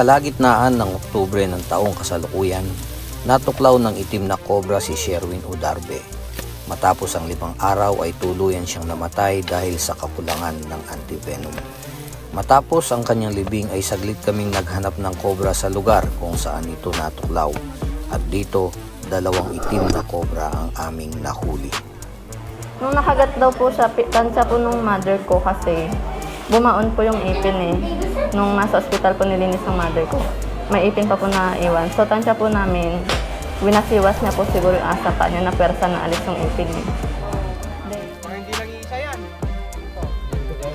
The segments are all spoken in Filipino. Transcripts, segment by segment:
kalagitnaan ng Oktubre ng taong kasalukuyan, natuklaw ng itim na kobra si Sherwin Udarbe. Matapos ang limang araw ay tuluyan siyang namatay dahil sa kakulangan ng antivenom. Matapos ang kanyang libing ay saglit kaming naghanap ng kobra sa lugar kung saan ito natuklaw. At dito, dalawang itim na kobra ang aming nahuli. Nung nakagat daw po siya, tansya po nung mother ko kasi bumaon po yung ipin eh. Nung nasa ospital po nilinis ng mother ko. May ipin pa po na iwan. So tansya po namin, winasiwas niya po siguro yung asa pa niya na persa na alis yung ipin eh. Baka hindi lang isa yan.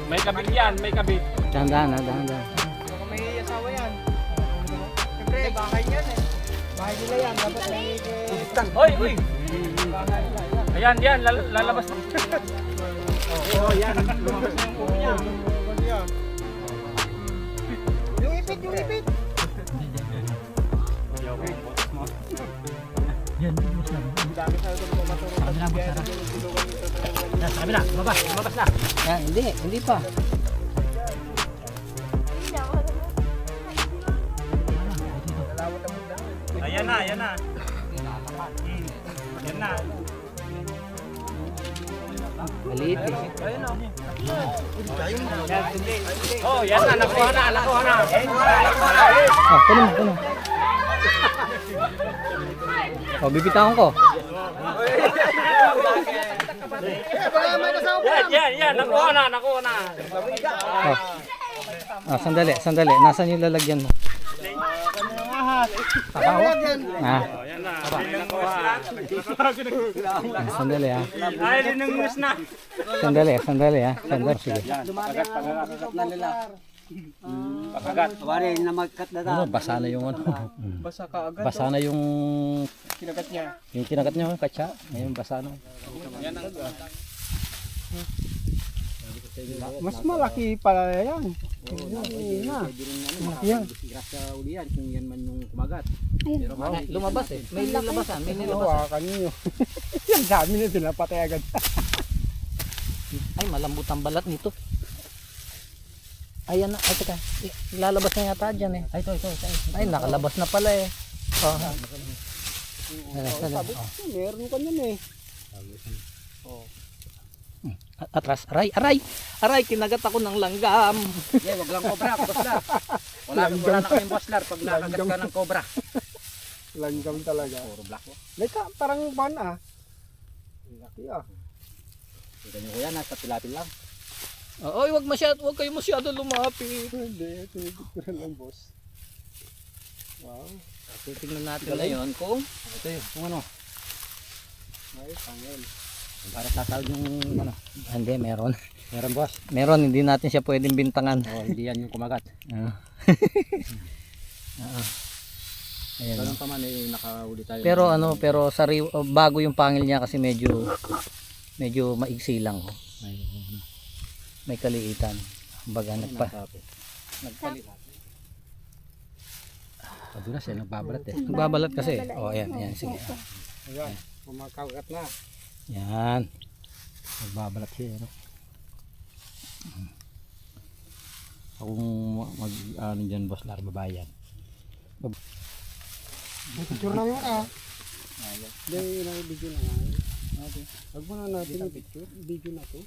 May kabit yan, may kabit. Dahan-dahan, ha, dahan-dahan. May asawa yan. Siyempre, bahay yan eh. Bahay nila yan. Dapat may... Hoy, hoy! Ayan, yan, lal- lalabas. Oo, yan. Lumabas na yung ulo niya. Yan. Yung ipit, yung ipit. Ang dami sa ito maturo. Kabila mo, Sara. Sa kabila, na. Ah, hindi, hindi pa. Ayan na, ayan na. Hmm, Yan na. Maliit eh. Oh, yan na, nakuha na, nakuha na. Oh, puno mo, puno. Oh, bibitawan ko. Yan, yan, yan, nakuha na, nakuha na. Oh. Ah, sandali, sandali. Nasaan yung lalagyan mo? Ah, nakuha. ah, sandali ah. Ay, linungus na. Sandali, sandali ah. Sandali, sige. Ano, basa na yung ano. Basa ka agad. Basa na yung Kinagat niya. yung kinagat niyo, katsa. Ngayon basa na. Mas malaki pala yan. Hindi na. Malaki yan. Ay, lumabas eh. May nilabasan, may Hawakan niyo. Yan dami na tinapatay agad. Ay, malambot ang balat nito. Ayan na, ay teka, lalabas na yata dyan eh. Ay, ito, ito, ito. Ay, nakalabas na pala eh. Oh. Ayan, ayan, oh. Meron ka niyan eh. A- Atras, aray, aray, aray, kinagat ako ng langgam. Yeah, wag lang cobra, bosslar. Wala, wala na kaming bosslar pag nakagat ka ng cobra. Langgam talaga. Puro black. Leka, parang ban ah. Laki ah. Tignan nyo kuya, nasa pilapil lang. Oy, wag masyado, wag kayo masyado lumapit. Hindi, tinigit ko lang boss. Wow. Titingnan natin ngayon kung Ito yun, kung ano. Ay, pangil. Para tatawag yung ano. Hindi, meron. Meron boss. Meron, hindi natin siya pwedeng bintangan. Oh, hindi yan yung kumagat. Ah. Oo. Ayan. Ganun pa man eh, nakahuli tayo. Pero ano, pero sari uh, bago yung pangil niya kasi medyo medyo maigsi lang oh. Ay, May kaliitan. Baga nagpa Nagpalit. Padulas eh, nagbabalat eh. nagbabalat kasi. Oh, ayan, ayan, sige. Ayan, kumakagat na. Yan. Nagbabalat siya. Ano? Akong mag ano dyan boss lar babayan. Picture na yun ah. Hindi, na-video na nga. Okay. Huwag mo na natin yung picture. Video na to.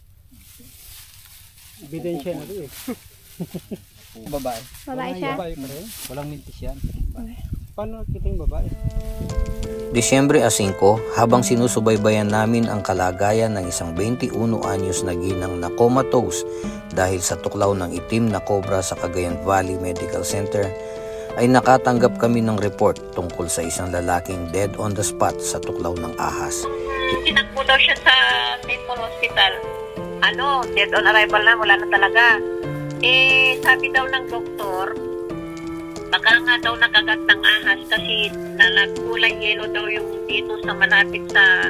Ebidensya na to eh. Babae. Babae siya. Babae pa rin. Walang mintis yan. Paano kita yung babae? Disyembre a 5, habang sinusubaybayan namin ang kalagayan ng isang 21 anyos na ginang na comatose dahil sa tuklaw ng itim na kobra sa Cagayan Valley Medical Center, ay nakatanggap kami ng report tungkol sa isang lalaking dead on the spot sa tuklaw ng ahas. tinakbo daw siya sa Temple Hospital. Ano, dead on arrival na, wala na talaga. Eh, sabi daw ng doktor, baka nga daw nakagat ng ahas kasi nalagkulay yellow daw yung dito sa malapit sa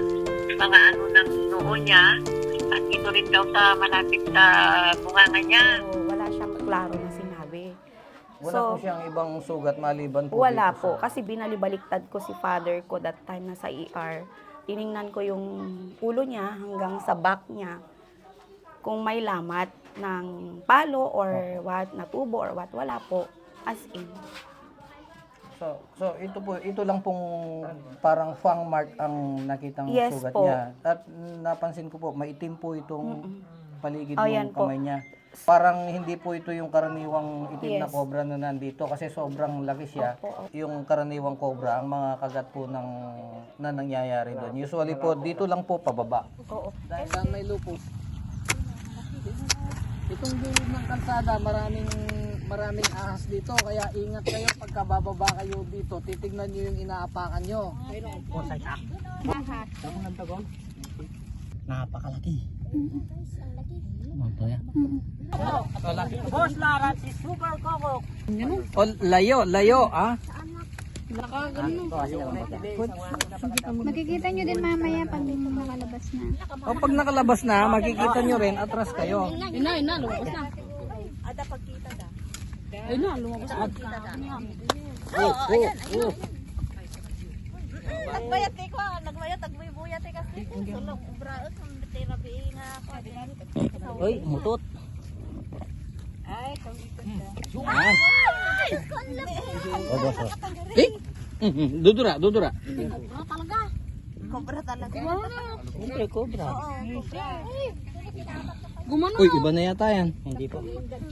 mga ano ng noo niya at ito rin daw sa malapit sa bunganga niya. So, wala siyang klaro na sinabi. Wala So, po siyang ibang sugat maliban po Wala dito po. sa- Kasi binalibaliktad ko si father ko that time na sa ER. Tiningnan ko yung ulo niya hanggang sa back niya. Kung may lamat ng palo or what, na tubo or what, wala po. As in. So, so ito po, ito lang pong parang fang mark ang nakitang Yes sugat po. niya. At napansin ko po, maitim po itong paligid Oh, ng yan po. kamay niya. Parang hindi po ito yung karaniwang itim na Yes. cobra na nandito kasi sobrang laki siya. Yung karaniwang cobra, ang mga kagat po ng na nangyayari doon. Usually po dito lang po pababa. Oo. Dahil saan may lupus? Itong gilid ng kalsada, maraming maraming ahas dito. Kaya ingat kayo pagka bababa kayo dito. Titignan nyo yung inaapakan nyo. Napakalaki. Ito yan. Boss Lara, si Super Coco. O, layo, layo, ah. Makikita nyo din mamaya pag dito makalabas na. O, pag nakalabas na, makikita nyo rin, atras kayo. Oh, oh, oh. Nagbayat ko, nagbayat, nagbuyat eh kasi. Sulong ubraos, therapy nga ako. Uy, mutot. Ay. Oh, boss. oh. Eh? Dudura, dudura. Cobra talaga. Siyempre, cobra. Gumano. Uy, iba na yata yan. Hindi po.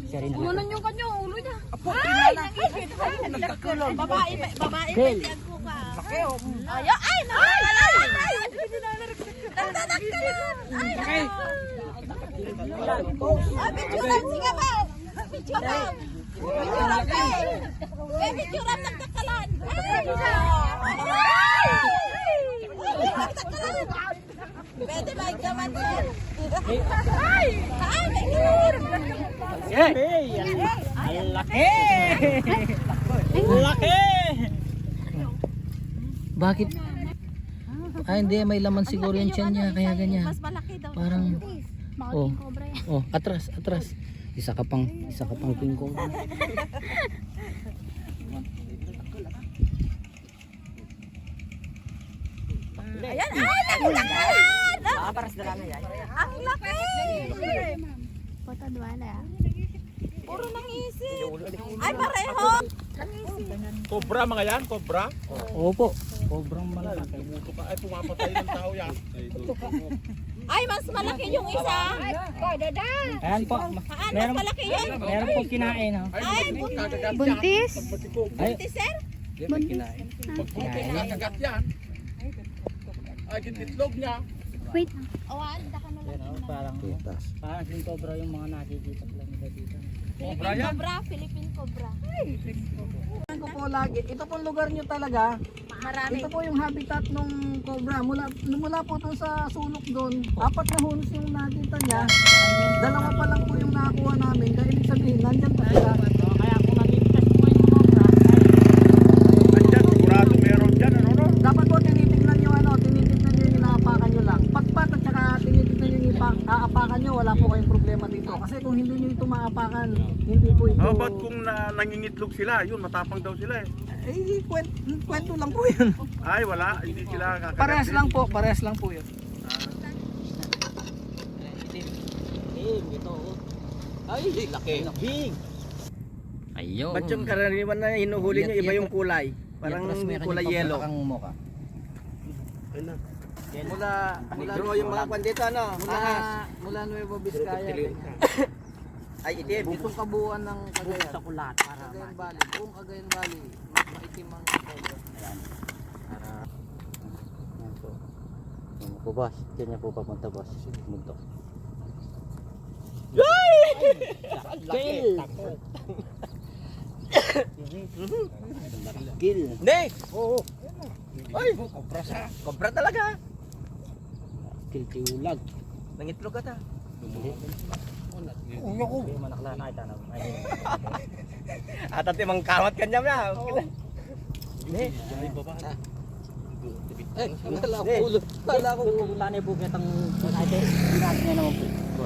Siya rin Gumano yung kanya Ay, nangipit. Ay, nagkulong. Babae, ba- babae, pwede ang kuka. Ay, ay, nakakala. Ay, nagdadak ka lang. Ay, ay. Ah, picturean, sige ba? Picturean. Picturean ka eh. Eh, picturean, nagtakalan. Ay, ay. Nagtakalan. Pwede ba ikaman din? Ay! Ay, may kinur! Bakit? Ah, hindi. May laman siguro yung tiyan niya. Kaya ganyan. Mas malaki daw. Parang, oh, oh, atras, atras. Isa ka pang, isa ka pang king cobra. Ayan, ay, nagtakalan! Ah, paras na lang yan. Ang laki! Patadwala. Puro nangisi. Ay, pareho! Cobra mga yan, cobra. Opo. Sobrang malaki. Ay, pumapatay ng tao yan. Ay, mas malaki yung isa. Ayan po. Haan, mas malaki yun. Meron po kinain. Ha? Ay, buntis. Buntis. Buntis, sir. Kakagat yan. Ay, gititlog niya. Wait. Parang, parang king cobra yung mga nakikita ko lang dito. Philippine Cobra, Philippine Cobra. Ito po lagi. Ito po lugar nyo talaga. Marami. Ito po yung habitat ng cobra. Mula, mula po ito sa sulok doon. Apat na hunos yung nakita niya. Dalawa pa lang po yung nakakuha namin. Kaya ibig sabihin, nandyan pa sila. Kaya kung nakikita mo yung cobra, Andyan, sigurado meron dyan, ano no? Dapat po tinitignan nyo ano, tinitignan nyo yung inaapakan nyo lang. Pagpat at saka tinitignan nyo yung ipa- aapakan nyo, wala po kayong problema dito. Kasi kung hindi nyo ito maapakan, hindi po ito... How about kung na, nangingitlog sila? Yun, matapang daw sila eh. Eh, kwent, kwento lang po yun. Ay, wala. Hindi sila kakagat. Parehas lang po, parehas lang po yun. Ay, laki. Big. Ayun. Ba't yung karaniwan na hinuhuli niyo, iba yung kulay? Parang kulay yellow. Ang mukha. Mula, mula Negro yung mga kwan dito, ano? Mula, mula Nueva Vizcaya. Ay, itim. Itong kabuuan ng Cagayan. sa kulat. Para Cagayan Valley. Buong Cagayan Valley. Mas maitim ang cobra. Yan po boss. Diyan niya po papunta boss. Munto. Kill! Kill! Hindi! Oo. Ay, kobra sa. Kobra talaga. Kill tiulag. Nangitlog ka ta. Ulo ko! Hindi mo nakala na. Ay, At at imang kawat kanya na. Hindi. Eh, wala ko. Wala ko ulo. Tanay bukit ang ate, ginagawa niya naman po.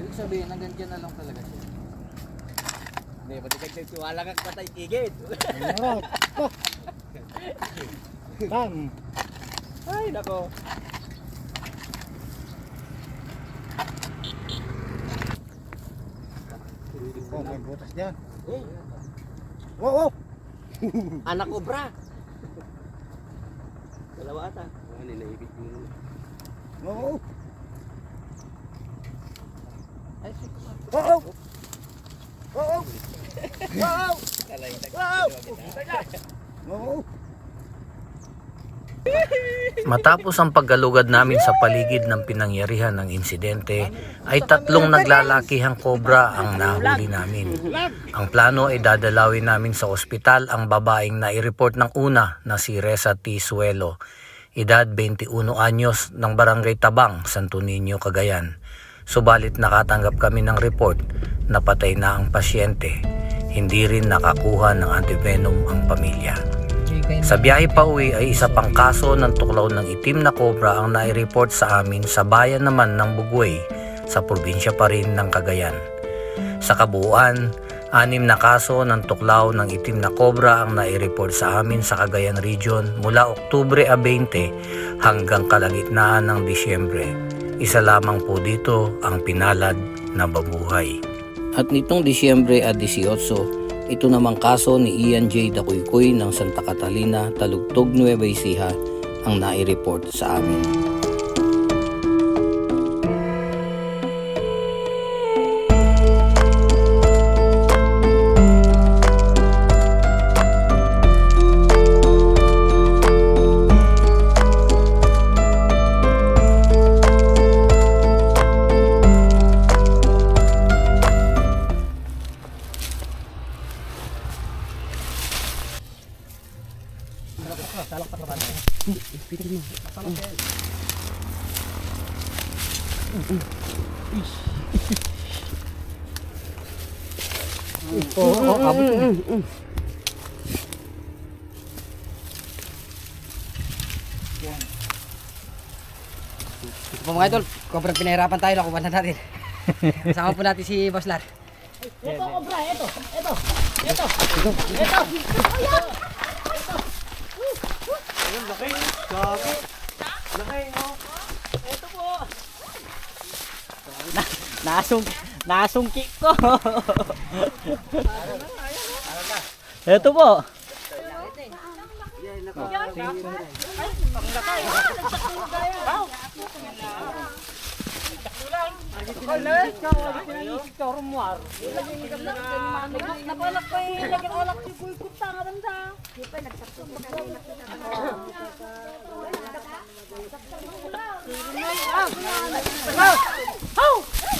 Ibig sabihin, nagandyan na lang talaga siya. Hindi, pati kagsiwala ka patay kigit. Bam! Ay. Oh, may butas dyan. Oo, oh, Anak obra. Dalawa ata. Ano, nilaibig mo. Oo. Oo. Oo. Oo. Oo. Matapos ang paggalugad namin sa paligid ng pinangyarihan ng insidente, ay tatlong naglalakihang kobra ang nahuli namin. Ang plano ay dadalawin namin sa ospital ang babaeng nai-report ng una na si Reza T. Suelo, edad 21 anyos ng Barangay Tabang, Santo Niño, Cagayan. Subalit nakatanggap kami ng report na patay na ang pasyente. Hindi rin nakakuha ng antivenom ang pamilya. Sa biyahe pa uwi ay isa pang kaso ng tuklaw ng itim na kobra ang nai-report sa amin sa bayan naman ng Bugway sa probinsya pa rin ng Cagayan. Sa kabuuan, anim na kaso ng tuklaw ng itim na kobra ang nai-report sa amin sa Cagayan Region mula Oktubre a 20 hanggang kalagitnaan ng Disyembre. Isa lamang po dito ang pinalad na babuhay. At nitong Disyembre a 18, ito namang kaso ni Ian J. Dakuykuy ng Santa Catalina, Talugtog, Nueva Ecija ang nai-report sa amin. Oo, abot mo. Ito po mga idol, sobrang pinahirapan tayo, nakuha na natin. Kasama po natin si Boss Lar. Nasung, nasungki ko. Ito po.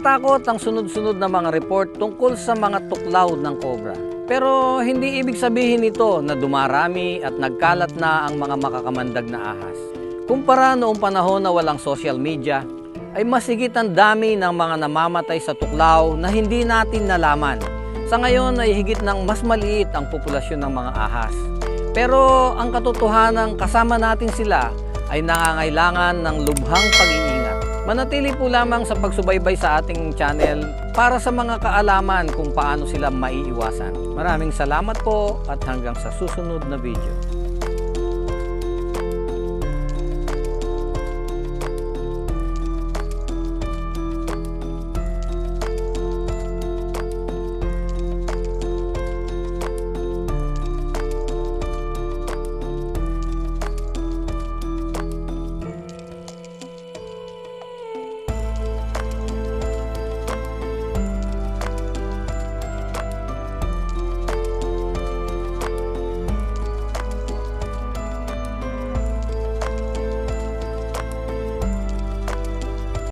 Nakakatakot ang sunod-sunod na mga report tungkol sa mga tuklaw ng cobra. Pero hindi ibig sabihin nito na dumarami at nagkalat na ang mga makakamandag na ahas. Kumpara noong panahon na walang social media, ay masigit ang dami ng mga namamatay sa tuklaw na hindi natin nalaman. Sa ngayon ay higit ng mas maliit ang populasyon ng mga ahas. Pero ang katotohanan kasama natin sila ay nangangailangan ng lubhang pag-iingat. Manatili po lamang sa pagsubaybay sa ating channel para sa mga kaalaman kung paano sila maiiwasan. Maraming salamat po at hanggang sa susunod na video.